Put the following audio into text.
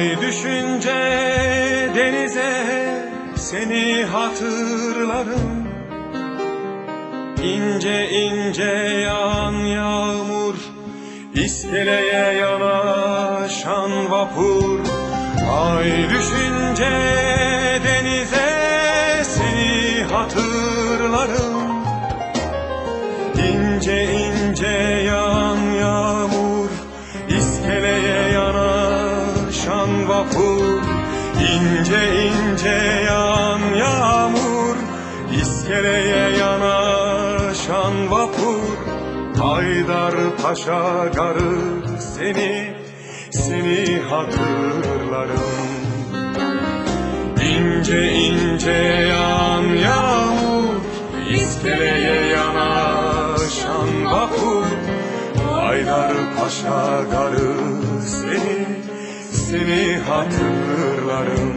düşünce denize seni hatırlarım. İnce ince yağan yağmur iskeleye yanaşan vapur. Ay düşünce denize seni hatırlarım. İnce ince yanaşan vapur İnce ince yağan yağmur iskeleye yanaşan vapur. Haydar Paşa garı seni seni hatırlarım. İnce ince yağan yağmur iskeleye yanaşan vapur. Haydar Paşa garı seni seni hatırlarım